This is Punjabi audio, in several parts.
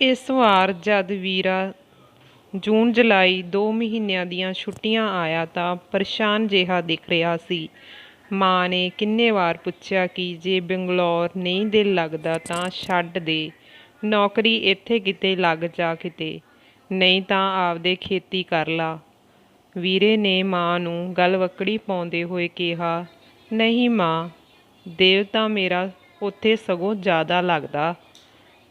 ਇਸ ਵਾਰ ਜਦ ਵੀਰਾ ਜੂਨ, ਜੁਲਾਈ ਦੋ ਮਹੀਨਿਆਂ ਦੀਆਂ ਛੁੱਟੀਆਂ ਆਇਆ ਤਾਂ ਪਰੇਸ਼ਾਨ ਜਿਹਾ ਦਿਖ ਰਿਹਾ ਸੀ। ਮਾਂ ਨੇ ਕਿੰਨੇ ਵਾਰ ਪੁੱਛਿਆ ਕਿ ਜੇ ਬੰਗਲੌਰ ਨਹੀਂ ਦਿਲ ਲੱਗਦਾ ਤਾਂ ਛੱਡ ਦੇ, ਨੌਕਰੀ ਇੱਥੇ ਕਿਤੇ ਲੱਗ ਜਾ ਕਿਤੇ, ਨਹੀਂ ਤਾਂ ਆਪਦੇ ਖੇਤੀ ਕਰ ਲਾ। ਵੀਰੇ ਨੇ ਮਾਂ ਨੂੰ ਗਲਵੱਕੜੀ ਪਾਉਂਦੇ ਹੋਏ ਕਿਹਾ, ਨਹੀਂ ਮਾਂ, ਦੇਵ ਤਾਂ ਮੇਰਾ ਉੱਥੇ ਸਗੋਂ ਜ਼ਿਆਦਾ ਲੱਗਦਾ।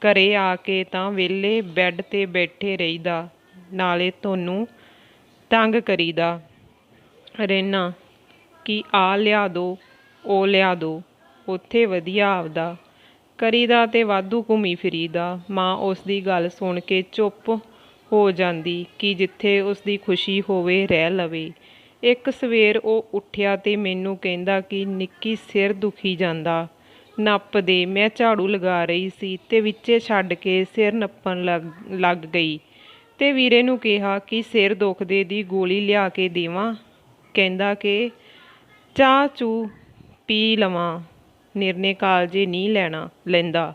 ਘਰੇ ਆ ਕੇ ਤਾਂ ਵਿਹਲੇ ਬੈੱਡ ਤੇ ਬੈਠੇ ਰਹੀਦਾ, ਨਾਲੇ ਤੁਹਾਨੂੰ ਤੰਗ ਕਰੀਦਾ। ਰਹਿਣਾ ਕਿ ਆ ਲਿਆ ਦੋ ਉਹ ਲਿਆ ਦੋ, ਉੱਥੇ ਵਧੀਆ ਆਪਦਾ। ਕਰੀਦਾ ਤੇ ਵਾਧੂ ਘੁੰਮੀ ਫਿਰੀਦਾ। ਮਾਂ ਉਸ ਦੀ ਗੱਲ ਸੁਣ ਕੇ ਚੁੱਪ ਹੋ ਜਾਂਦੀ, ਕਿ ਜਿੱਥੇ ਉਸ ਦੀ ਖੁਸ਼ੀ ਹੋਵੇ ਰਹਿ ਲਵੇ। ਇੱਕ ਸਵੇਰ ਉਹ ਉੱਠਿਆ ਤੇ ਮੈਨੂੰ ਕਹਿੰਦਾ ਕਿ ਨਿੱਕੀ ਸਿਰ ਦੁਖੀ ਜਾਂਦਾ। ਨੱਪ ਦੇ ਮੈਂ ਝਾੜੂ ਲਗਾ ਰਹੀ ਸੀ ਤੇ ਵਿੱਚੇ ਛੱਡ ਕੇ ਸਿਰ ਨੱਪਣ ਲੱਗ ਲੱਗ ਗਈ। ਤੇ ਵੀਰੇ ਨੂੰ ਕਿਹਾ ਕਿ ਸਿਰ ਦੁਖਦੇ ਦੀ ਗੋਲੀ ਲਿਆ ਕੇ ਦੇਵਾਂ। ਕਹਿੰਦਾ ਕਿ ਚਾਹ ਚੂ ਪੀ ਲਵਾਂ। ਨਿਰਨੇ ਕਾਲਜੇ ਨਹੀਂ ਲੈਣਾ, ਲੈਂਦਾ।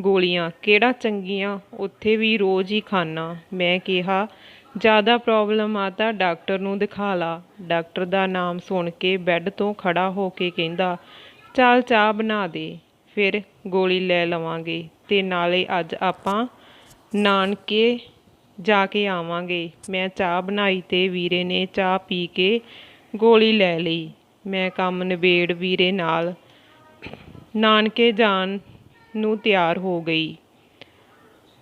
ਗੋਲੀਆਂ, ਕਿਹੜਾ ਚੰਗੀਆਂ, ਉੱਥੇ ਵੀ ਰੋਜ਼ ਹੀ ਖਾਣਾ ਮੈਂ ਕਿਹਾ, ਜ਼ਿਆਦਾ ਪ੍ਰੋਬਲਮ ਆ ਤਾਂ ਡਾਕਟਰ ਨੂੰ ਦਿਖਾ ਲਾ। ਡਾਕਟਰ ਦਾ ਨਾਮ ਸੁਣ ਕੇ ਬੈੱਡ ਤੋਂ ਖੜਾ ਹੋ ਕੇ ਕਹਿੰਦਾ ਚੱਲ ਚਾਹ ਬਣਾ ਦੇ, ਫਿਰ ਗੋਲੀ ਲੈ ਲਵਾਂਗੇ ਤੇ ਨਾਲੇ ਅੱਜ ਆਪਾਂ ਨਾਨਕੇ ਜਾ ਕੇ ਆਵਾਂਗੇ। ਮੈਂ ਚਾਹ ਬਣਾਈ ਤੇ ਵੀਰੇ ਨੇ ਚਾਹ ਪੀ ਕੇ ਗੋਲੀ ਲੈ ਲਈ। ਮੈਂ ਕੰਮ ਨਿਬੇੜ ਵੀਰੇ ਨਾਲ ਨਾਨਕੇ ਜਾਣ ਨੂੰ ਤਿਆਰ ਹੋ ਗਈ।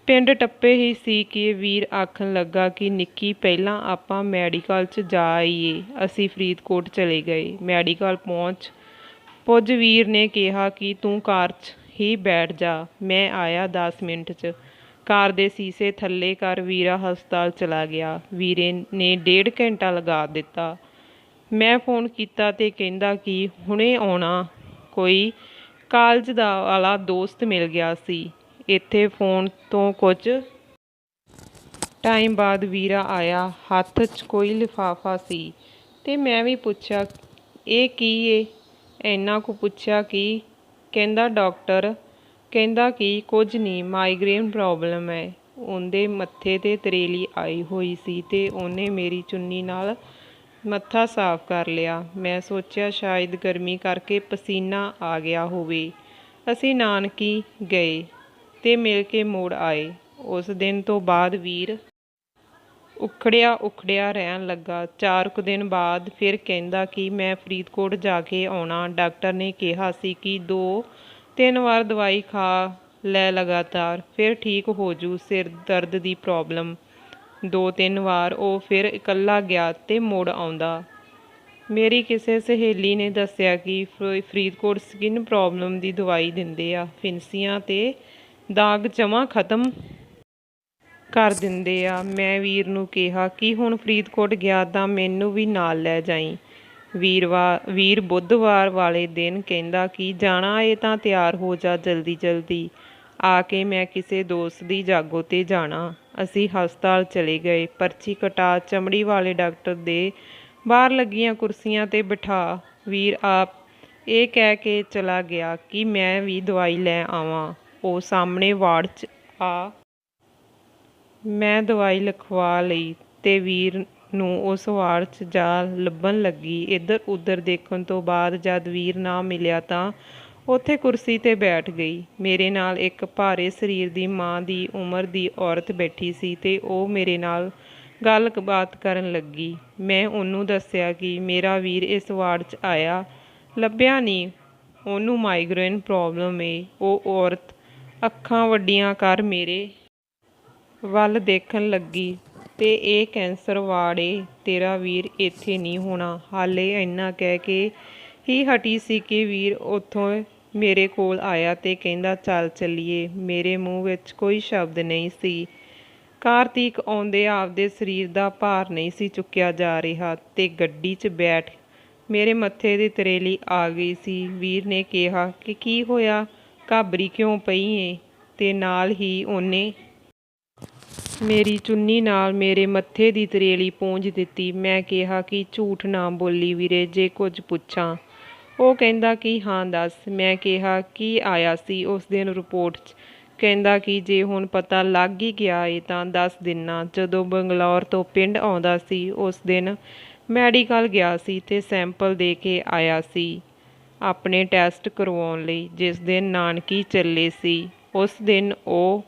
ਪਿੰਡ ਟੱਪੇ ਹੀ ਸੀ ਕਿ ਵੀਰ ਆਖਣ ਲੱਗਾ ਕਿ ਨਿੱਕੀ, ਪਹਿਲਾਂ ਆਪਾਂ ਮੈਡੀਕਲ 'ਚ ਜਾ ਆਈਏ। ਅਸੀਂ ਫਰੀਦਕੋਟ ਚਲੇ ਗਏ। ਮੈਡੀਕਲ ਪਹੁੰਚ ਕੁਝ ਵੀਰ ਨੇ ਕਿਹਾ ਕਿ ਤੂੰ ਕਾਰ 'ਚ ਹੀ ਬੈਠ ਜਾ, ਮੈਂ ਆਇਆ ਦਸ ਮਿੰਟ 'ਚ। ਕਾਰ ਦੇ ਸੀਸੇ ਥੱਲੇ ਕਰ ਵੀਰਾ ਹਸਪਤਾਲ ਚਲਾ ਗਿਆ। ਵੀਰੇ ਨੇ ਡੇਢ ਘੰਟਾ ਲਗਾ ਦਿੱਤਾ। ਮੈਂ ਫੋਨ ਕੀਤਾ ਤੇ ਕਹਿੰਦਾ ਕਿ ਹੁਣੇ ਆਉਣਾ। ਕੋਈ ਕਾਲਜ ਦਾ ਵਾਲਾ ਦੋਸਤ ਮਿਲ ਗਿਆ ਸੀ। ਇੱਥੇ ਫੋਨ ਤੋਂ ਕੁਝ ਟਾਈਮ ਬਾਅਦ ਵੀਰਾ ਆਇਆ। ਹੱਥ 'ਚ ਕੋਈ ਲਿਫਾਫਾ ਸੀ ਤੇ ਮੈਂ ਵੀ ਪੁੱਛਿਆ, ਇਹ ਕੀ ਏ? ਇੰਨਾ ਕੁ ਪੁੱਛਿਆ ਕਿ ਕਹਿੰਦਾ, ਡਾਕਟਰ, ਕਹਿੰਦਾ ਕਿ ਕੁਝ ਨਹੀਂ ਮਾਈਗ੍ਰੇਨ ਪ੍ਰੋਬਲਮ ਹੈ। ਉਹਦੇ ਮੱਥੇ ਤੇ ਤਰੇਲੀ ਆਈ ਹੋਈ ਸੀ ਅਤੇ ਉਹਨੇ ਮੇਰੀ ਚੁੰਨੀ ਨਾਲ ਮੱਥਾ ਸਾਫ਼ ਕਰ ਲਿਆ। ਮੈਂ ਸੋਚਿਆ, ਸ਼ਾਇਦ ਗਰਮੀ ਕਰਕੇ ਪਸੀਨਾ ਆ ਗਿਆ ਹੋਵੇ। ਅਸੀਂ ਨਾਨਕੀ ਗਏ ਅਤੇ ਮਿਲ ਕੇ ਮੋੜ ਆਏ। ਉਸ ਦਿਨ ਤੋਂ ਬਾਅਦ ਵੀਰ ਉਖੜਿਆ ਉਖੜਿਆ ਰਹਿਣ ਲੱਗਾ। ਚਾਰ ਕੁ ਦਿਨ ਬਾਅਦ ਫਿਰ ਕਹਿੰਦਾ ਕਿ ਮੈਂ ਫਰੀਦਕੋਟ ਜਾ ਕੇ ਆਉਣਾ। ਡਾਕਟਰ ਨੇ ਕਿਹਾ ਸੀ ਕਿ ਦੋ, ਤਿੰਨ ਵਾਰ ਦਵਾਈ ਖਾ ਲੈ ਲਗਾਤਾਰ, ਫਿਰ ਠੀਕ ਹੋ ਜੂ, ਸਿਰ ਦਰਦ ਦੀ ਪ੍ਰੋਬਲਮ ਦੋ, ਤਿੰਨ ਵਾਰ ਉਹ ਫਿਰ ਇਕੱਲਾ ਗਿਆ ਤੇ ਮੁੜ ਆਉਂਦਾ। ਮੇਰੀ ਕਿਸੇ ਸਹੇਲੀ ਨੇ ਦੱਸਿਆ ਕਿ ਫ- ਫਰੀਦਕੋਟ ਸਕਿਨ ਪ੍ਰੋਬਲਮ ਦੀ ਦਵਾਈ ਦਿੰਦੇ ਆ। ਫਿੰਸੀਆਂ ਤੇ ਦਾਗ ਜਮਾਂ ਖਤਮ ਕਰ ਦਿੰਦੇ ਆ। ਮੈਂ ਵੀਰ ਨੂੰ ਕਿਹਾ ਕਿ ਹੁਣ ਫਰੀਦਕੋਟ ਗਿਆ ਤਾਂ ਮੈਨੂੰ ਵੀ ਨਾਲ ਲੈ ਜਾਈਂ। ਵੀਰਵਾਰ ਵੀਰ ਬੁੱਧਵਾਰ ਵਾਲੇ ਦਿਨ ਕਹਿੰਦਾ ਕਿ ਜਾਣਾ ਏ ਤਾਂ ਤਿਆਰ ਹੋ ਜਾ ਜਲਦੀ ਜਲਦੀ। ਆ ਕੇ ਮੈਂ ਕਿਸੇ ਦੋਸਤ ਦੀ ਜਾਗੋ ਤੇ ਜਾਣਾ। ਅਸੀਂ ਹਸਪਤਾਲ ਚਲੇ ਗਏ। ਪਰਚੀ ਕਟਾ ਚਮੜੀ ਵਾਲੇ ਡਾਕਟਰ ਦੇ ਬਾਹਰ ਲੱਗੀਆਂ ਕੁਰਸੀਆਂ ਤੇ ਬਿਠਾ। ਵੀਰ ਆਪ ਇਹ ਕਹਿ ਕੇ ਚਲਾ ਗਿਆ ਕਿ ਮੈਂ ਵੀ ਦਵਾਈ ਲੈ ਆਵਾਂ। ਉਹ ਸਾਹਮਣੇ ਵਾਰਡ 'ਚ ਆ ਮੈਂ ਦਵਾਈ ਲਿਖਵਾ ਲਈ ਤੇ ਵੀਰ ਨੂੰ ਉਸ ਵਾਰਡ 'ਚ ਜਾ ਲੱਭਣ ਲੱਗੀ। ਇੱਧਰ ਉੱਧਰ ਦੇਖਣ ਤੋਂ ਬਾਅਦ ਜਦ ਵੀਰ ਨਾ ਮਿਲਿਆ ਤਾਂ ਉੱਥੇ ਕੁਰਸੀ ਤੇ ਬੈਠ ਗਈ। ਮੇਰੇ ਨਾਲ ਇੱਕ ਭਾਰੇ ਸਰੀਰ ਦੀ ਮਾਂ ਦੀ ਉਮਰ ਦੀ ਔਰਤ ਬੈਠੀ ਸੀ ਤੇ ਉਹ ਮੇਰੇ ਨਾਲ ਗੱਲਬਾਤ ਕਰਨ ਲੱਗੀ। ਮੈਂ ਉਹਨੂੰ ਦੱਸਿਆ ਕਿ ਮੇਰਾ ਵੀਰ ਇਸ ਵਾਰਡ 'ਚ ਆਇਆ, ਲੱਭਿਆ ਨਹੀਂ। ਉਹਨੂੰ ਮਾਈਗ੍ਰੇਨ ਪ੍ਰੋਬਲਮ ਏ। ਉਹ ਔਰਤ ਅੱਖਾਂ ਵੱਡੀਆਂ ਕਰ ਮੇਰੇ ਵੱਲ ਦੇਖਣ ਲੱਗੀ ਤੇ ਇਹ ਕੈਂਸਰ ਵਾੜੇ, ਤੇਰਾ ਵੀਰ ਇੱਥੇ ਨਹੀਂ ਹੋਣਾ। ਹਾਲੇ ਇੰਨਾ ਕਹਿ ਕੇ ਹੀ ਹਟੀ ਸੀ ਕਿ ਵੀਰ ਉੱਥੋਂ ਮੇਰੇ ਕੋਲ ਆਇਆ ਤੇ ਕਹਿੰਦਾ, ਚੱਲ ਚੱਲੀਏ। ਮੇਰੇ ਮੂੰਹ ਵਿੱਚ ਕੋਈ ਸ਼ਬਦ ਨਹੀਂ ਸੀ। ਕਾਰਤਿਕ ਆਉਂਦੇ ਆਪਦੇ ਸਰੀਰ ਦਾ ਭਾਰ ਨਹੀਂ ਸੀ ਚੁੱਕਿਆ ਜਾ ਰਿਹਾ ਤੇ ਗੱਡੀ 'ਚ ਬੈਠ ਮੇਰੇ ਮੱਥੇ ਦੀ ਤਰੇਲੀ ਆ ਗਈ ਸੀ। ਵੀਰ ਨੇ ਕਿਹਾ ਕਿ ਕੀ ਹੋਇਆ? ਘਾਬਰੀ ਕਿਉਂ ਪਈ ਏ? ਤੇ ਨਾਲ ਹੀ ਉਹਨੇ ਮੇਰੀ ਚੁੰਨੀ ਨਾਲ ਮੇਰੇ ਮੱਥੇ ਦੀ ਤਰੇਲੀ ਪੂੰਝ ਦਿੱਤੀ। ਮੈਂ ਕਿਹਾ ਕਿ ਝੂਠ ਨਾ ਬੋਲੀ ਵੀਰੇ, ਜੇ ਕੁਝ ਪੁੱਛਾਂ। ਉਹ ਕਹਿੰਦਾ ਕਿ ਹਾਂ ਦੱਸ। ਮੈਂ ਕਿਹਾ ਕੀ ਆਇਆ ਸੀ ਉਸ ਦਿਨ ਰਿਪੋਰਟ 'ਚ। ਕਹਿੰਦਾ ਕਿ ਜੇ ਹੁਣ ਪਤਾ ਲੱਗ ਹੀ ਗਿਆ ਏ ਤਾਂ ਦੱਸ ਦਿਨਾ। ਜਦੋਂ ਬੰਗਲੌਰ ਤੋਂ ਪਿੰਡ ਆਉਂਦਾ ਸੀ, ਉਸ ਦਿਨ ਮੈਡੀਕਲ ਗਿਆ ਸੀ ਤੇ ਸੈਂਪਲ ਦੇ ਕੇ ਆਇਆ ਸੀ ਆਪਣੇ ਟੈਸਟ ਕਰਵਾਉਣ ਲਈ, ਜਿਸ ਦਿਨ ਨਾਨਕੀ ਚੱਲੇ ਸੀ। ਉਸ ਦਿਨ ਉਹ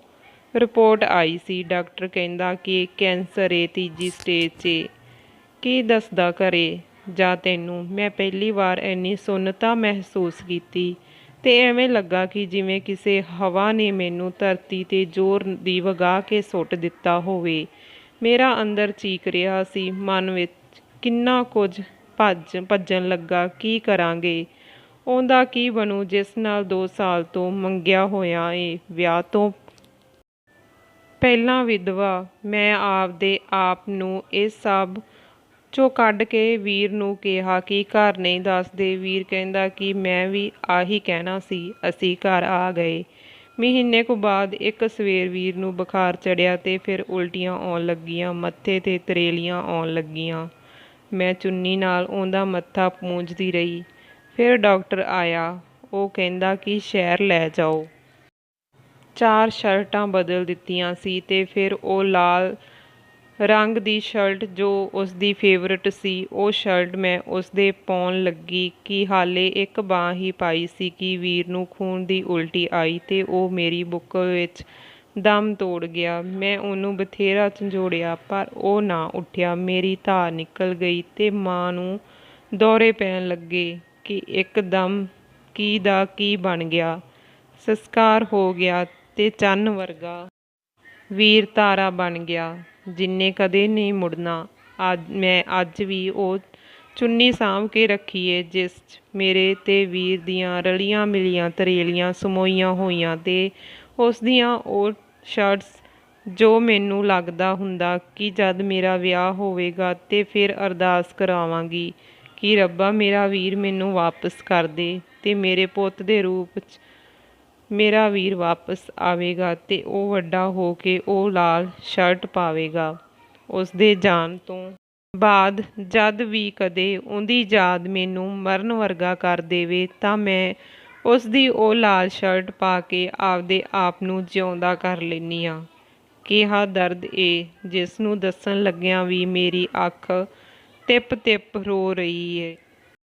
ਰਿਪੋਰਟ ਆਈ ਸੀ। ਡਾਕਟਰ ਕਹਿੰਦਾ ਕਿ ਕੈਂਸਰ ਏ ਤੀਜੀ ਸਟੇਜ 'ਚ ਕੀ ਦੱਸਦਾ ਘਰੇ? ਜਾਂ ਤੈਨੂੰ? ਮੈਂ ਪਹਿਲੀ ਵਾਰ ਇੰਨੀ ਸੁੰਨਤਾ ਮਹਿਸੂਸ ਕੀਤੀ ਤੇ ਐਵੇਂ ਲੱਗਾ ਕਿ ਜਿਵੇਂ ਕਿਸੇ ਹਵਾ ਨੇ ਮੈਨੂੰ ਧਰਤੀ ਤੇ ਜ਼ੋਰ ਦੀ ਵਗਾ ਕੇ ਸੁੱਟ ਦਿੱਤਾ ਹੋਵੇ। ਮੇਰਾ ਅੰਦਰ ਚੀਕ ਰਿਹਾ ਸੀ। ਮਨ ਵਿੱਚ ਕਿੰਨਾ ਕੁਝ ਭੱਜ ਭੱਜਣ ਲੱਗਾ। ਕੀ ਕਰਾਂਗੇ? ਉਹਦਾ ਕੀ ਬਣੂ? ਜਿਸ ਨਾਲ 2 ਸਾਲ ਤੋਂ ਮੰਗਿਆ ਹੋਇਆ ਏ ਵਿਆਹ ਤੋਂ ਪਹਿਲਾਂ ਵਿਧਵਾ ਮੈਂ ਆਪਦੇ ਆਪ ਨੂੰ ਇਹ ਸਭ ਚੋਂ ਕੱਢ ਕੇ ਵੀਰ ਨੂੰ ਕਿਹਾ ਕਿ ਘਰ ਨਹੀਂ ਦੱਸਦੇ। ਵੀਰ ਕਹਿੰਦਾ ਕਿ ਮੈਂ ਵੀ ਆਹੀ ਕਹਿਣਾ ਸੀ, ਅਸੀਂ ਘਰ ਆ ਗਏ। ਮਹੀਨੇ ਕੁ ਬਾਅਦ ਇੱਕ ਸਵੇਰ ਵੀਰ ਨੂੰ ਬੁਖਾਰ ਚੜਿਆ ਤੇ ਫਿਰ ਉਲਟੀਆਂ ਆਉਣ ਲੱਗੀਆਂ, ਮੱਥੇ ਤੇ ਤਰੇਲੀਆਂ ਆਉਣ ਲੱਗੀਆਂ। ਮੈਂ ਚੁੰਨੀ ਨਾਲ ਉਹਦਾ ਮੱਥਾ ਪੂੰਝਦੀ ਰਹੀ। ਫਿਰ ਡਾਕਟਰ ਆਇਆ, ਉਹ ਕਹਿੰਦਾ ਕਿ ਸ਼ਹਿਰ ਲੈ ਜਾਓ। ਚਾਰ ਸ਼ਰਟਾਂ ਬਦਲ ਦਿੱਤੀਆਂ ਸੀ ਤੇ ਫਿਰ ਉਹ ਲਾਲ ਰੰਗ ਦੀ ਸ਼ਰਟ ਜੋ ਉਸ ਦੀ ਫੇਵਰਟ ਸੀ, ਉਹ ਸ਼ਰਟ ਮੈਂ ਉਸ ਦੇ ਪਾਉਣ ਲੱਗੀ ਕਿ ਹਾਲੇ ਇੱਕ ਬਾਂਹ ਹੀ ਪਾਈ ਸੀ ਕਿ ਵੀਰ ਨੂੰ ਖੂਨ ਦੀ ਉਲਟੀ ਆਈ ਤੇ ਉਹ ਮੇਰੀ ਬੁੱਕ ਵਿੱਚ ਦਮ ਤੋੜ ਗਿਆ। ਮੈਂ ਉਹਨੂੰ ਬਥੇਰਾ ਝੰਜੋੜਿਆ, ਪਰ ਉਹ ਨਾ ਉੱਠਿਆ। ਮੇਰੀ ਧਾਰ ਨਿਕਲ ਗਈ ਤੇ ਮਾਂ ਨੂੰ ਦੌਰੇ ਪੈਣ ਲੱਗੇ ਕਿ ਇੱਕਦਮ ਕੀ ਦਾ ਕੀ ਬਣ ਗਿਆ। ਸੰਸਕਾਰ ਹੋ ਗਿਆ ਤੇ ਚੰਨ ਵਰਗਾ ਵੀਰ ਤਾਰਾ ਬਣ ਗਿਆ, ਜਿੰਨੇ ਕਦੇ ਨਹੀਂ ਮੁੜਨਾ। ਅੱਜ ਮੈਂ ਅੱਜ ਵੀ ਉਹ ਚੁੰਨੀ ਸਾਂਭ ਕੇ ਰੱਖੀ ਜਿਸ 'ਚ ਮੇਰੇ ਤੇ ਵੀਰ ਦੀਆਂ ਰਲੀਆਂ ਮਿਲੀਆਂ ਤਰੇਲੀਆਂ ਸਮੋਈਆਂ ਹੋਈਆਂ ਤੇ ਉਸ ਦੀਆਂ ਉਹ ਸ਼ਰਟਸ ਜੋ ਮੈਨੂੰ ਲੱਗਦਾ ਹੁੰਦਾ ਕਿ ਜਦ ਮੇਰਾ ਵਿਆਹ ਹੋਵੇਗਾ ਤੇ ਫਿਰ ਅਰਦਾਸ ਕਰਾਵਾਂਗੀ ਕਿ ਰੱਬਾ ਮੇਰਾ ਵੀਰ ਮੈਨੂੰ ਵਾਪਸ ਕਰ ਦੇ ਤੇ ਮੇਰੇ ਪੁੱਤ ਦੇ ਰੂਪ 'ਚ ਮੇਰਾ ਵੀਰ ਵਾਪਸ ਆਵੇਗਾ ਤੇ ਉਹ ਵੱਡਾ ਹੋ ਕੇ ਉਹ ਲਾਲ ਸ਼ਰਟ ਪਾਵੇਗਾ। ਉਸ ਦੇ ਜਾਣ ਤੋਂ ਬਾਅਦ ਜਦ ਵੀ ਕਦੇ ਉਹਦੀ ਯਾਦ ਮੈਨੂੰ ਮਰਨ ਵਰਗਾ ਕਰ ਦੇਵੇ ਤਾਂ ਮੈਂ ਉਸ ਦੀ ਉਹ ਲਾਲ ਸ਼ਰਟ ਪਾ ਕੇ ਆਪਦੇ ਆਪ ਨੂੰ ਜਿਉਂਦਾ ਕਰ ਲੈਨੀ ਆ ਕਿਹਾ ਦਰਦ ਏ ਜਿਸ ਨੂੰ ਦੱਸਣ ਲੱਗਿਆਂ ਵੀ ਮੇਰੀ ਅੱਖ ਟਿਪ ਟਿਪ ਰੋ ਰਹੀ ਏ।